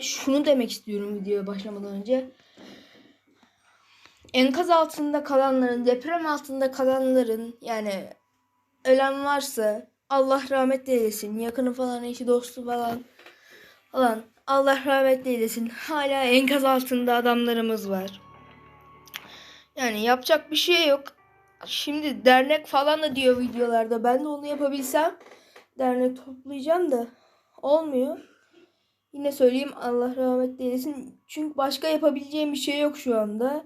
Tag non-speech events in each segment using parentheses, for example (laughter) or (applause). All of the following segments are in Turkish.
Şunu demek istiyorum videoya başlamadan önce. Enkaz altında kalanların, deprem altında kalanların yani ölen varsa Allah rahmet eylesin. Yakını falan, eşi, dostu falan falan. Allah rahmet eylesin. Hala enkaz altında adamlarımız var. Yani yapacak bir şey yok. Şimdi dernek falan da diyor videolarda. Ben de onu yapabilsem dernek toplayacağım da olmuyor. Yine söyleyeyim Allah rahmet eylesin. Çünkü başka yapabileceğim bir şey yok şu anda.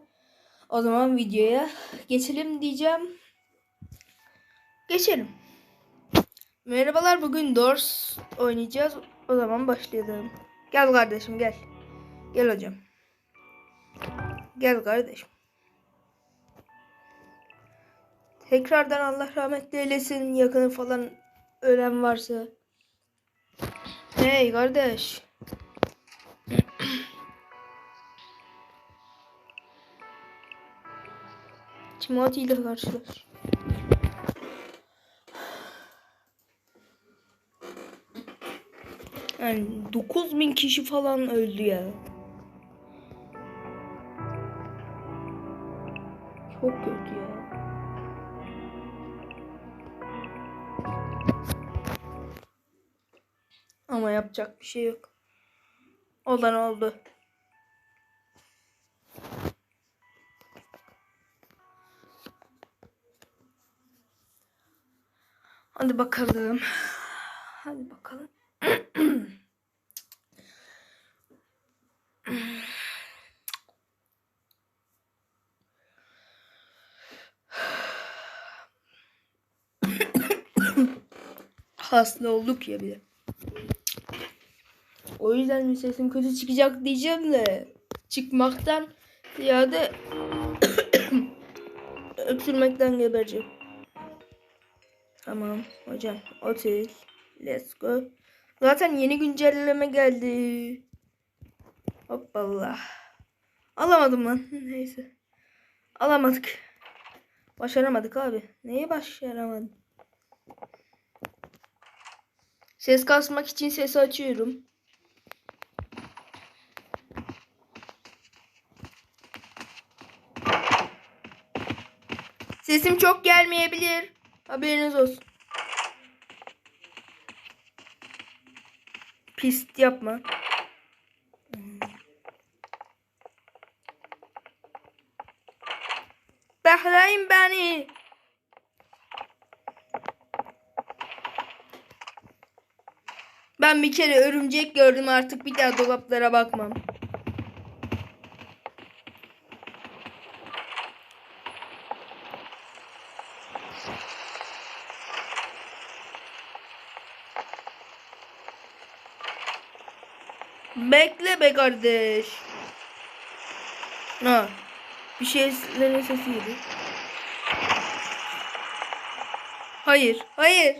O zaman videoya geçelim diyeceğim. Geçelim. Merhabalar bugün Doors oynayacağız. O zaman başlayalım. Gel kardeşim gel. Gel hocam. Gel kardeşim. Tekrardan Allah rahmet eylesin. Yakını falan ölen varsa. Hey kardeş. Timothy ile karşılaş. Yani 9000 kişi falan öldü ya. Çok kötü ya. Ama yapacak bir şey yok. Olan oldu. Hadi bakalım. Hadi bakalım. Hasta olduk ya bir de. O yüzden mi sesim kötü çıkacak diyeceğim de çıkmaktan ziyade (coughs) öksürmekten gebereceğim. Tamam hocam. Otel. Let's go. Zaten yeni güncelleme geldi. Hoppala. Alamadım lan. (laughs) Neyse. Alamadık. Başaramadık abi. Neyi başaramadım? Ses kasmak için sesi açıyorum. Sesim çok gelmeyebilir. Haberiniz olsun. Pis yapma. Bekleyin beni. Ben bir kere örümcek gördüm artık bir daha dolaplara bakmam. Kardeş. Ha. Bir şeylerin sesiydi. Hayır, hayır.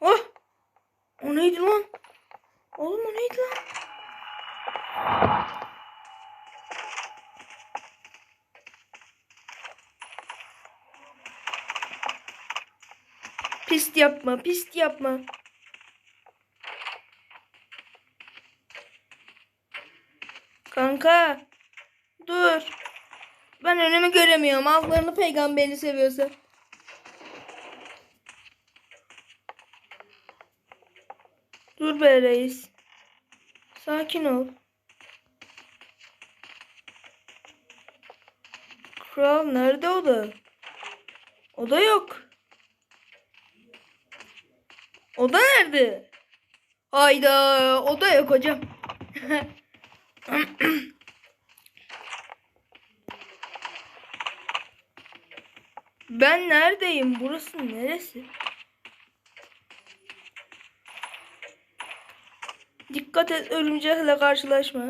Oh! O neydi lan? Oğlum o neydi lan? Pis yapma, pis yapma. Kanka. Dur. Ben önümü göremiyorum. Allah'ını peygamberini seviyorsa. Dur be reis. Sakin ol. Kral nerede o da? O da yok. O da nerede? Hayda o da yok hocam. (laughs) (clears throat) Ben neredeyim? Burası neresi? Dikkat et örümcekle karşılaşma.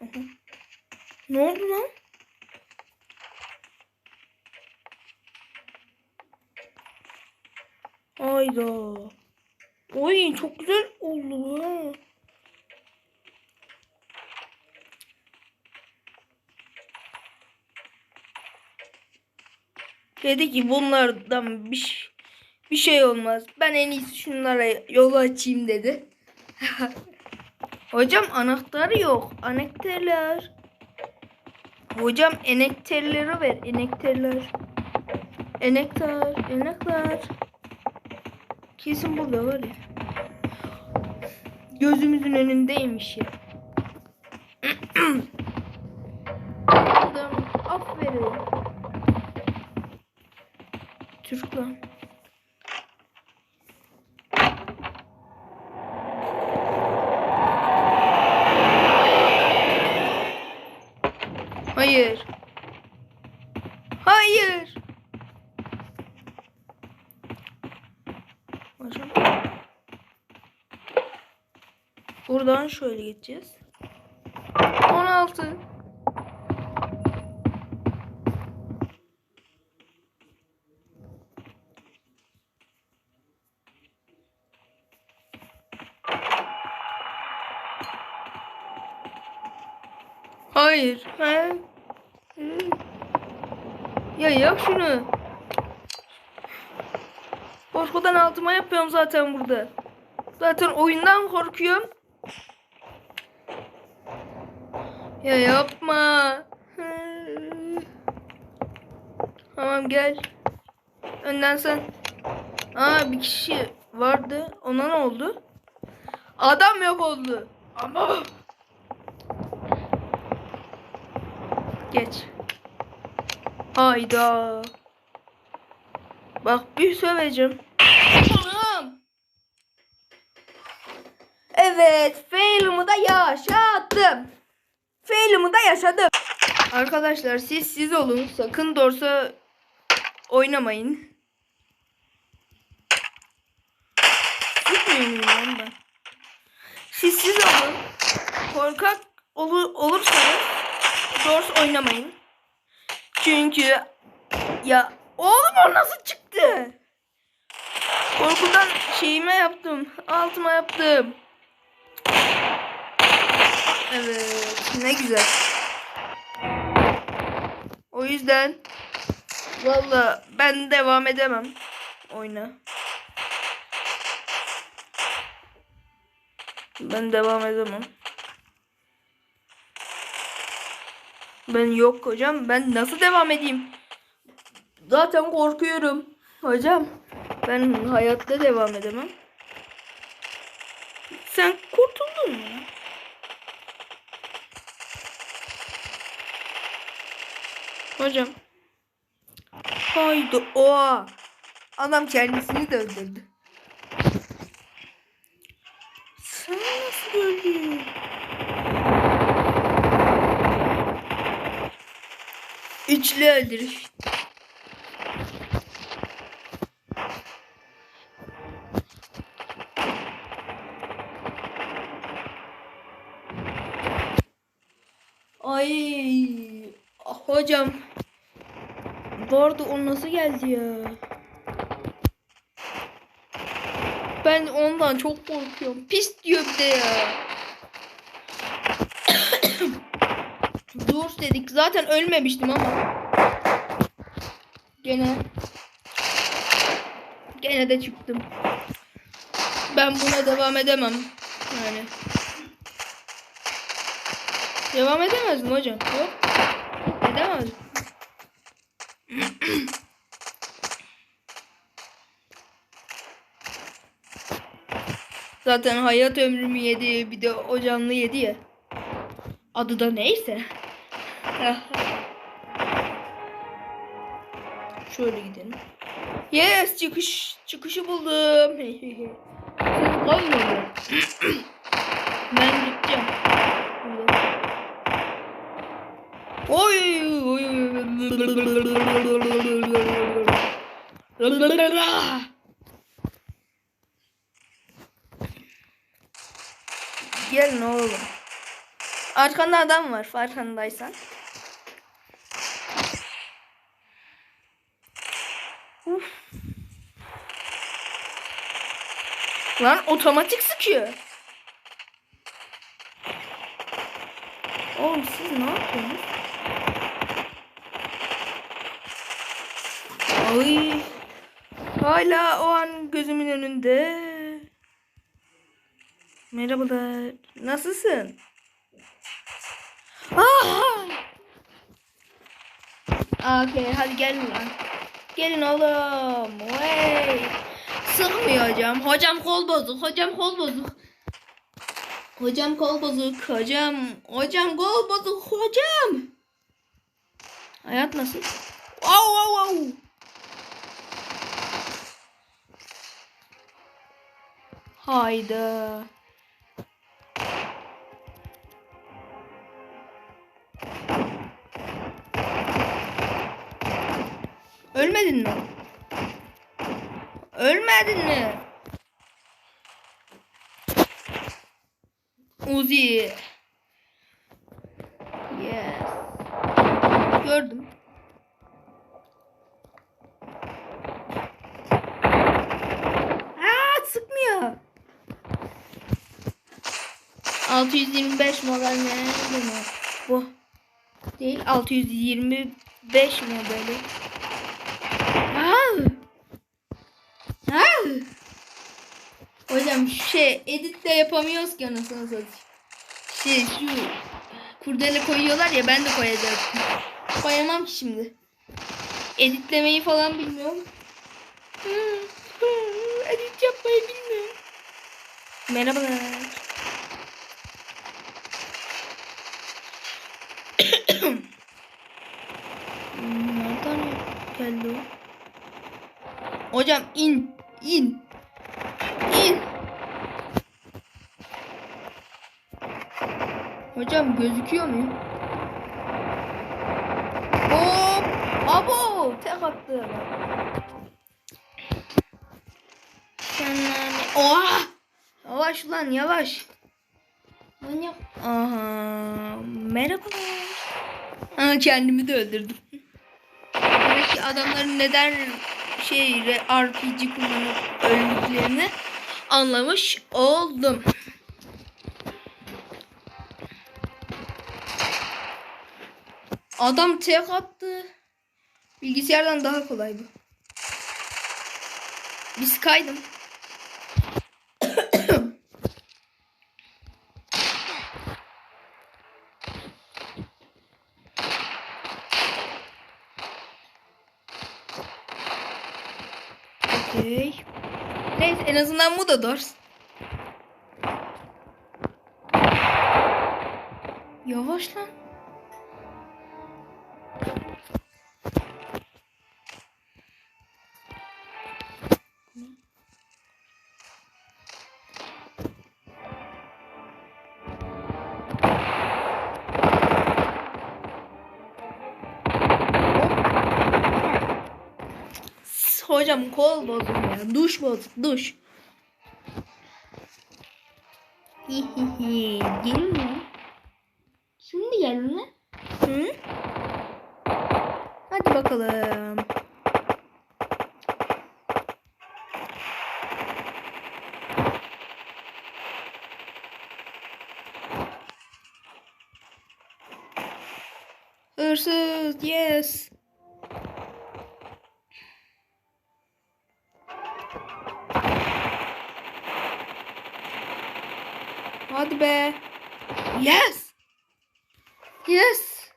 (laughs) Ne oldu lan? Hayda. Oy çok güzel oldu ha. Dedi ki bunlardan bir, Bir şey olmaz. Ben en iyisi şunlara yolu açayım dedi. (laughs) Hocam anahtarı yok. Anahtarlar. Hocam enekterleri ver. Enekterler. Enektar. Enektar. Kesin burada var ya. Gözümüzün önündeymiş ya. (clears throat) Adam aferin. Türk lan. Hayır. Hayır. Hocam. Buradan şöyle geçeceğiz. 16. Hı. Ya yap şunu. Korkudan altıma yapıyorum zaten burada. Zaten oyundan korkuyorum. Ya yapma. Tamam gel. Önden sen. Aa bir kişi vardı. Ona ne oldu? Adam yok oldu. Ama Geç. Hayda. Bak bir söveceğim. Tamam. Evet. Fail'ımı da yaşadım. Fail'ımı da yaşadım. Arkadaşlar siz siz olun. Sakın dorsa oynamayın. Lan ben? Siz siz olun. Korkak olur, olursanız Doors oynamayın. Çünkü ya oğlum o nasıl çıktı? Korkudan şeyime yaptım. Altıma yaptım. Evet. Ne güzel. O yüzden valla ben devam edemem oyuna. Ben devam edemem. Ben yok hocam. Ben nasıl devam edeyim? Zaten korkuyorum. Hocam ben hayatta devam edemem. Sen kurtuldun mu? Hocam. Haydi oha. Adam kendisini de öldürdü. Sen nasıl öldün? Üçlü öldürüş. Ay hocam. Bu arada o nasıl geldi ya? Ben ondan çok korkuyorum. Pis diyor de ya. Dedik. Zaten ölmemiştim ama. Gene. Gene de çıktım. Ben buna devam edemem. Yani. Devam edemezdim hocam. Yok. Edemezdim. Zaten hayat ömrümü yedi. Bir de o canlı yedi ya. Adı da neyse. Şöyle gidelim. Yes çıkış çıkışı buldum. (laughs) (clears throat) Ben gideceğim. Oy oy Gelin oğlum. Arkanda adam var farkındaysan. Lan otomatik sıkıyor. Oğlum siz ne yapıyorsunuz? Ay. Hala o an gözümün önünde. Merhabalar. Nasılsın? Ah! Okey hadi gelin lan. Gelin oğlum. Vay. Sıkmıyor hocam. Hocam kol bozuk. Hocam kol bozuk. Hocam kol bozuk. Hocam. Hocam kol bozuk. Hocam. Hayat nasıl? Wow wow wow. Hayda. Ölmedin mi? Ölmedin mi? Uzi. Yes. Gördüm. Aa, sıkmıyor. 625 model ne mi? Bu. Değil 625 modeli. Aa! Aa! Hocam şey edit de yapamıyoruz ki anasını satayım. Şey şu kurdele koyuyorlar ya ben de koyacaktım. Koyamam ki şimdi. Editlemeyi falan bilmiyorum. Edit yapmayı bilmiyorum. Merhabalar. (coughs) Nereden geldi o? Hocam in. İn. İn. Hocam gözüküyor muyum? Hop. Abo. Tek attı. Oha. Yavaş lan yavaş. Manyak. Aha. Merhabalar. Ha, kendimi de öldürdüm. Demek ki adamların neden şey RPG kullanıp öldüklerini anlamış oldum. Adam tek attı. Bilgisayardan daha kolay bu. Biz kaydım. Okey. Neyse en azından bu da dors. Yavaş lan. Hocam kol bozuk ya. Duş bozuk. Duş. (laughs) Gelin mi? Şimdi gelin mi? Hı? Hadi bakalım. Hırsız. Yes. Hadi be. Yes. Yes.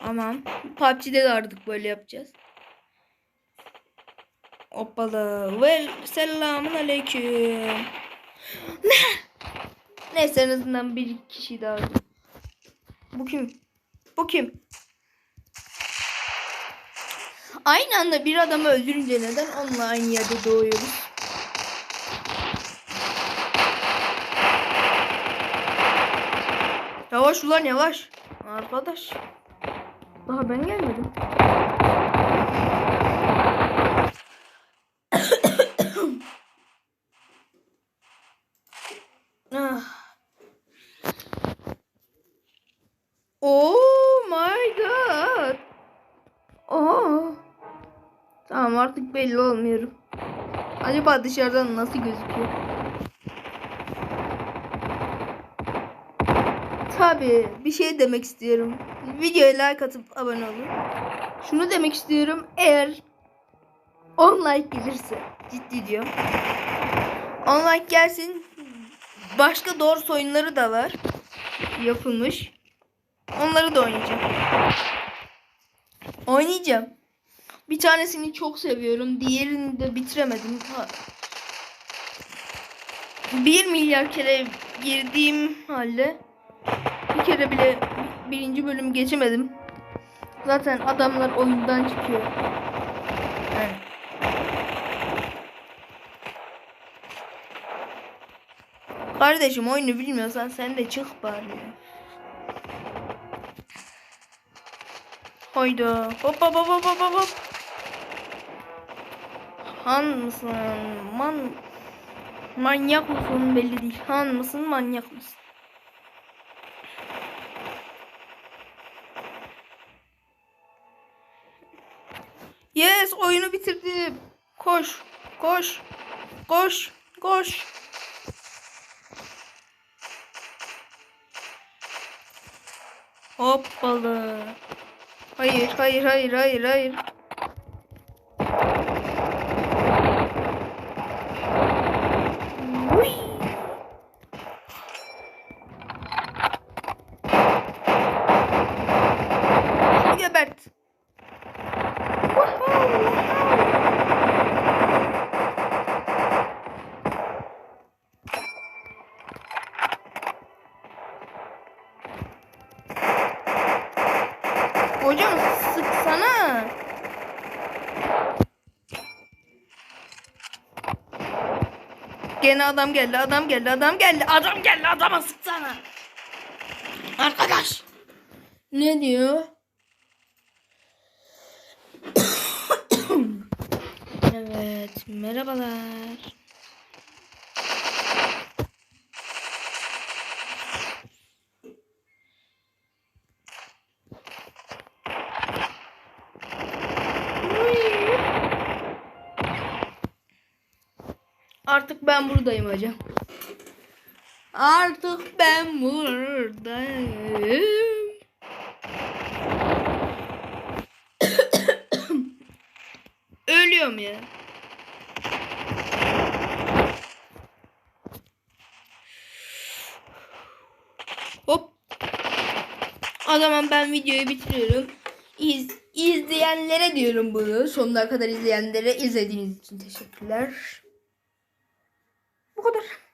Aman. PUBG'de de artık böyle yapacağız. Hoppala. Well, selamun aleyküm. Ne? Neyse en azından bir kişi daha. Bu kim? Bu kim? Aynı anda bir adamı öldürünce neden onunla aynı yerde doğuyoruz? Yavaş ulan yavaş. Arkadaş. Daha ben gelmedim. ah. Oh my god. Oh. Tamam artık belli olmuyorum. Acaba dışarıdan nasıl gözüküyor? Tabii bir şey demek istiyorum. videoya like atıp abone olun. Şunu demek istiyorum. Eğer 10 like gelirse ciddi diyorum. 10 like gelsin. Başka doğru oyunları da var. Yapılmış. Onları da oynayacağım. Oynayacağım. Bir tanesini çok seviyorum. Diğerini de bitiremedim. Ha- Bir milyar kere girdiğim halde kere bile birinci bölüm geçemedim. Zaten adamlar oyundan çıkıyor. Kardeşim oyunu bilmiyorsan sen de çık bari. Hayda. Hop hop hop hop hop, hop. Han mısın? Man manyak mısın belli değil. Han mısın manyak mısın? Yes oyunu bitirdim. Koş. Koş. Koş. Koş. Hoppalı. Hayır, hayır, hayır, hayır, hayır. Uy. Şunu gebert. Hocam sıksana. Gene adam geldi, adam geldi, adam geldi, adam geldi, adama sıksana. Arkadaş. Ne diyor? (coughs) evet, merhabalar. Artık ben buradayım hocam. Artık ben buradayım. (coughs) Ölüyorum ya. Hop. O zaman ben videoyu bitiriyorum. İz, izleyenlere diyorum bunu. Sonuna kadar izleyenlere izlediğiniz için teşekkürler. Bu kadar.